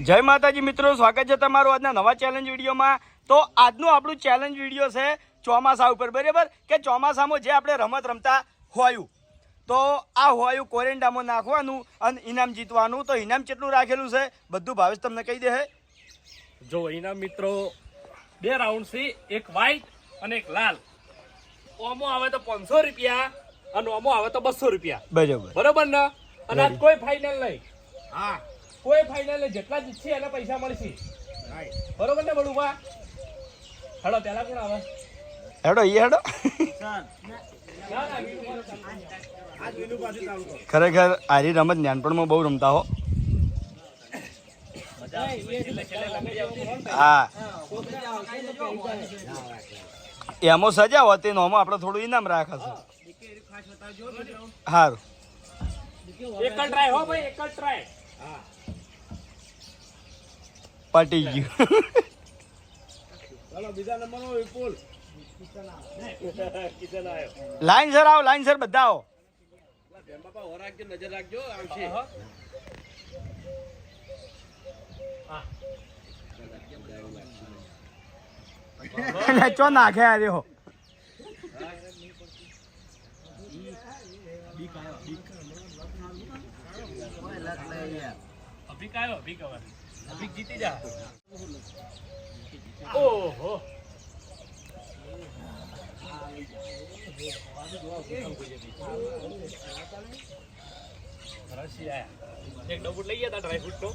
જય માતાજી મિત્રો સ્વાગત છે તમારું આજના નવા ચેલેન્જ વિડીયોમાં. તો આજનું આપણું ચેલેન્જ વીડિયો છે ચોમાસા ઉપર બરાબર? કે ચોમાસામાં જે આપણે રમત રમતા હોયું. તો આ હોયું કોરેન્ડામાં નાખવાનું અને ઇનામ જીતવાનું. તો ઇનામ કેટલું રાખેલું છે? બધું ભાવેશ તમને કહી દે જો ઇનામ મિત્રો બે રાઉન્ડ છે એક વ્હાઈટ અને એક લાલ. ઓમો આવે તો પાંચસો રૂપિયા અને ઓમો આવે તો બસો રૂપિયા. બરાબર. બરોબર ને? અને કોઈ ફાઇનલ નહીં. હા. કોઈ ફાઇનલ જેટલા જીતશે એના પૈસા મળશે. બરોબર ને બળુભા હેડો પેલા કોણ આવે? હેડો એ હેડો. ખરેખર આરી રમત નાનપણમાં બહુ રમતા હો. હા. એમાં સજા હોત એનો આપણે થોડું ઇનામ રાખશે. સારું એક ટ્રાય હો ભાઈ એક ટ્રાય ટ્રાય પટી ગયું કિશન આવ્યો લાઈન સર આવો લાઈન સર બધા આવો એટલે ચો નાખે આ રહ્યો? અભિક આવ્યો અભિક હવે અભિક જીતી જા. ઓહો. એક ડબુટ લઈ ગયા ડ્રાય ફ્રૂટ નો.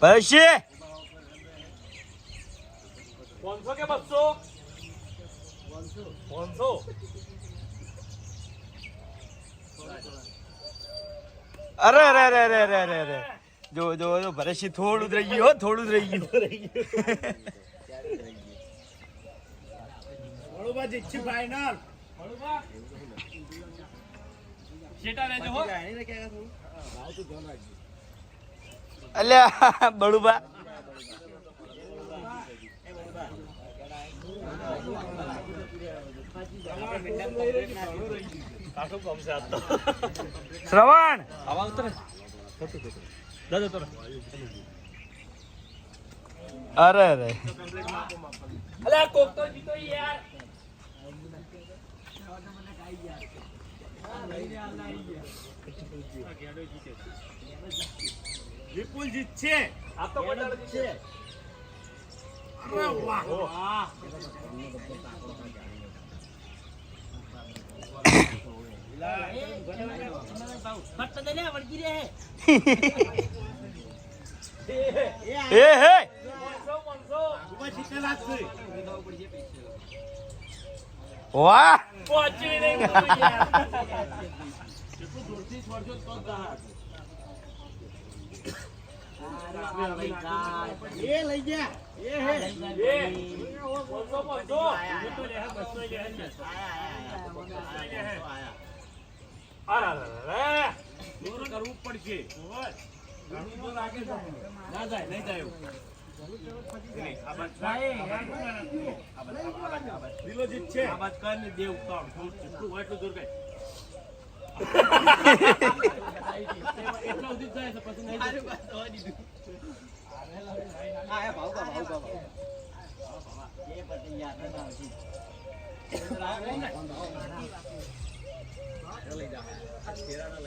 પછી? પાંચસો કે બસો? પાંચસો. અરે અરે અરે અરે અરે અરે અરે. જો જો જો ભરેશી થોડું જ રહી ગયું હો થોડું જ રહી ગયું. બળુભા શેટા રહેજો હો. અલ્યા બળુબા. શ્રવણ. આવા ઉતરે. દાદા અરે અરે. અલે કોક તો જીતો યાર. વિપુલ જીત છે. આ તો બધા છે. અરે વાહ. એ હે ઊભા જીતેલા જ છે વાહ પહોંચી નહીં બધું યાર એ લઈ ગયા કરવું પડશે ના જાય નહીં જાય એવું.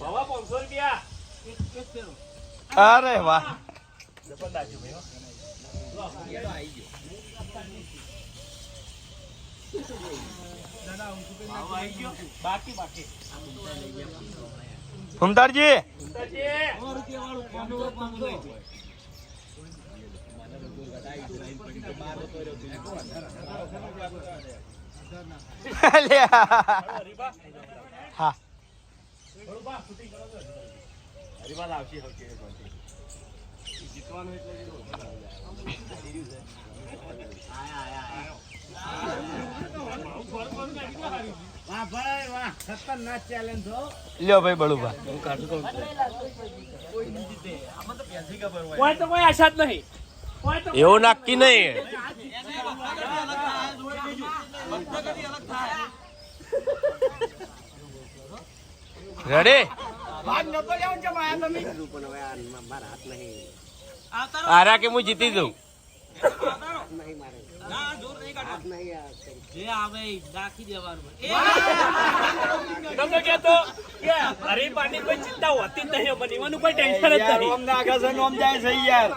બાબા પાંચસો રૂપિયા. અરે વાહ. જબરદસ્ત બાકી બાકી ઉતરજે. હા. વાહ ભાઈ વાહ ખતરનાક ચેલેન્જ લ્યો ભાઈ બળુબા કોઈ તો કોઈ આશા જ નહીં. એવું નક્કી નહીં. નતો લેવો છે માયા તમે. પણ હવે આ મારા હાથ નહીં આરા કે હું જીતી દઉં તમને કે હરીફાની કોઈ ચિંતા હોતી જ નહીં મને એવાનું કોઈ ટેન્શન જ યાર નહીં. ઓમ નાખે છે ઓમ જાય છે યાર.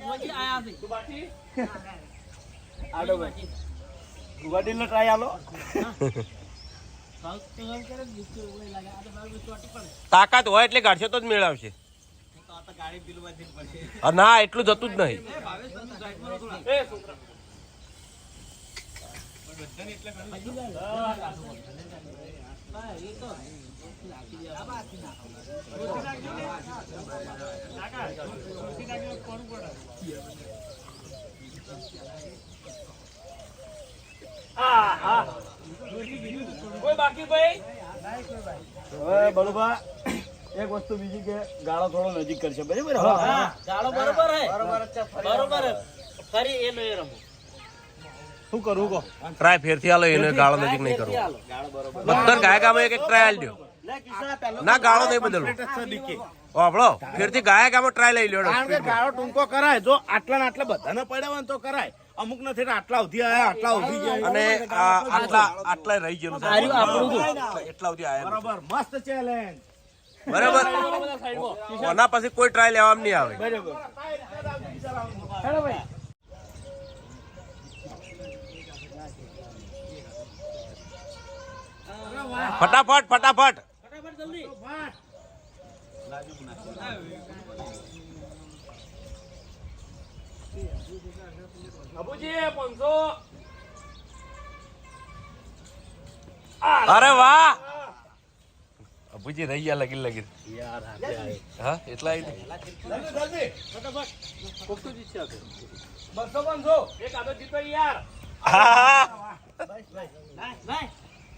મોજી આયા છે. આડો ભાઈ. વડીલનો ટ્રાય આલો. તાકાત હોય એટલે ગાડશે તો જ મેળવશે તો આ તો ગાડી પીલું બાંધીને પડશે આ ના એટલું જતું જ નહીં ભાવેશ તું સાઈડમાં રાખો ને. એ છોકરા હા, એ તો નાખી દેવાનું. હા હા કોઈ બાકી ભાઈ? હવે બળુભા એક વસ્તુ બીજી કે ગાળો થોડો નજીક કરશે બરાબર? હા, ગાળો બરોબર હે. બરોબર હે. ફરી એનો એ રમો. શું કરું કહો? ટ્રાય ફેરથી આલો એને ગાળો નજીક નહીં કરવો પથ્થર ગાય ગામમાં એક એક ટ્રાય આલજો ના ગાળો નહીં બદલવો. આપડો ફેરથી ગાય ગામમાં ટ્રાય લઈ લ્યો કારણ કે ગાળો ટૂંકો કરાય. જો આટલા ને આટલા બધાને પડ્યા હોય તો કરાય. અમુક નથી ને આટલા સુધી આયા આટલા સુધી જાય અને આટલા આટલા રહી ગયો છે. એટલા સુધી આયા બરાબર મસ્ત ચેલેન્જ બરાબર. ઓના પછી કોઈ ટ્રાય લેવામાં નહીં આવે. બરાબર. હેલો ભાઈ. ફટાફટ ફટાફટ. ફટાફટ જલ્દી. અબુજી પાંચસો. અરે વાહ! અબુજી રહી ગયા લગી લગી હા એટલા આવી બસો પાંચસો. એક આદો જીતો યાર.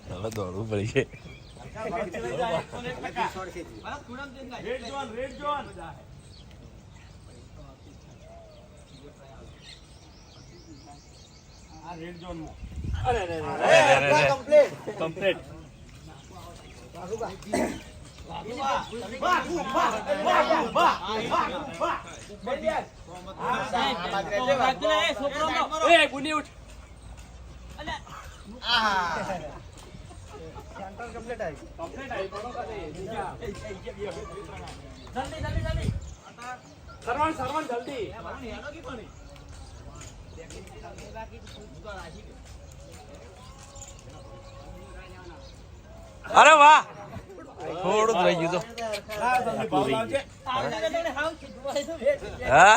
હવે દોડવું પડી છે રેડ જોન રેડ ઝોન. આ રેડ ઝોનમાં અરે અરે અરે અરે, અરે, અરે. કમ્પ્લીટ ઉઠ. જલ્દી જલ્દી જલ્દી. સરવણ સરવણ જલ્દી. અરે વાહ! થોડું રહી ગયું તો હા?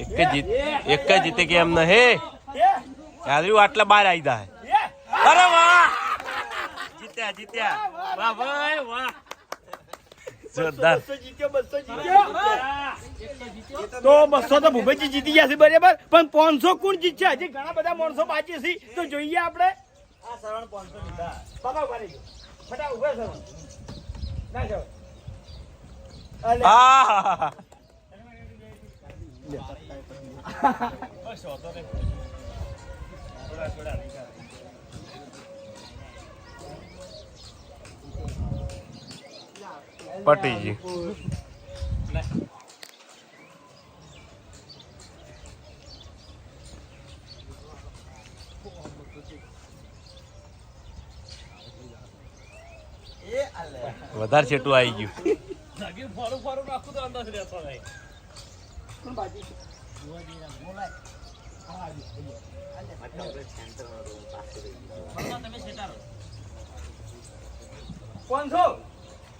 એક જ જીત એક જ જીતે કે એમ નહે? યાદરી આટલા બહાર આવી જાય અરે વાહ! જીત્યા જીત્યા. વાહ ભાઈ વાહ. જોરદાર. તો બસો તો ભૂપેજી જીતી ગયા છે બરાબર? પણ પાંચસો કોણ જીતશે? હજી ઘણા બધા માણસો બાકી છે. તો જોઈએ આપણે. આ સરવણ પાંચસો લીધા બાબા ઊભા ફટા ઊભા સરવણ ના જાઓ અલે, હા પટી ગયું. વધારે છેટું આવી ગયું. કોણ ફોરું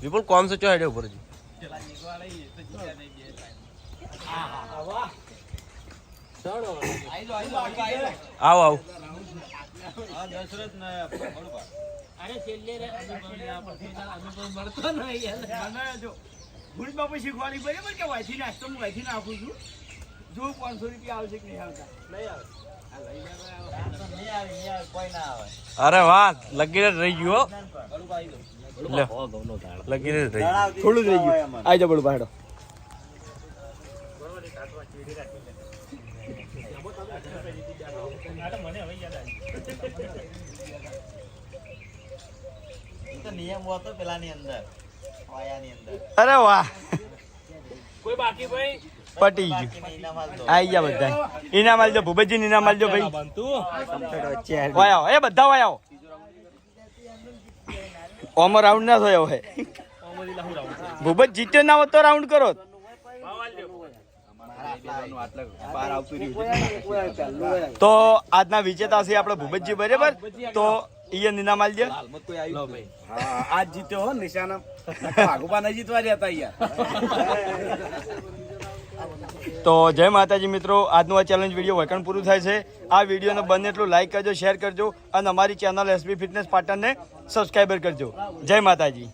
વિપુલ કોણ સો ચો હેડે ઉપર જી આવો આવો અરે છેલ્લે રે અનુભવ મળતો નહીં જો બાપુ શીખવાની બરાબર કે વાયથી નાસ્તો હું વાયથી નાખું છું જો પાંચસો રૂપિયા આવશે કે નહીં આવતા નહીં આવે. અરે વાહ, લગીરે જ રહી ગયો હો. લે. લગીરે જ રહી ગયું. થોડું જ રહી ગયું. આવી જાવ નિયમ હતો પેલાની અંદર અરે વાહ. કોઈ બાકી ભાઈ પટી ગયું. આઈ ગયા બધા ઇનામ આલજો ભૂપતજી ઇનામ આલજો ભાઈ. વાયા એ બધા વાય આવો. ઓમો રાઉન્ડ ના થયો હે ભૂપત, જીત્યો ના હોત તો રાઉન્ડ કરો. તો આજના વિજેતા છે આપણે ભૂપતજી, બરાબર? તો ઈયન ઇનામ માલજે આજ જીત્યો હો નિશાના ભાગુબા નહીં જીતવા જતા યાર. તો જય માતાજી મિત્રો, આજનું આ ચેલેન્જ વીડિયો વૈકણ પૂરું થાય છે. આ વિડીયોને બંને એટલું લાઈક કરજો શેર કરજો અને અમારી ચેનલ એસબી ફિટનેસ પાટણને સબસ્ક્રાઈબર કરજો. જય માતાજી.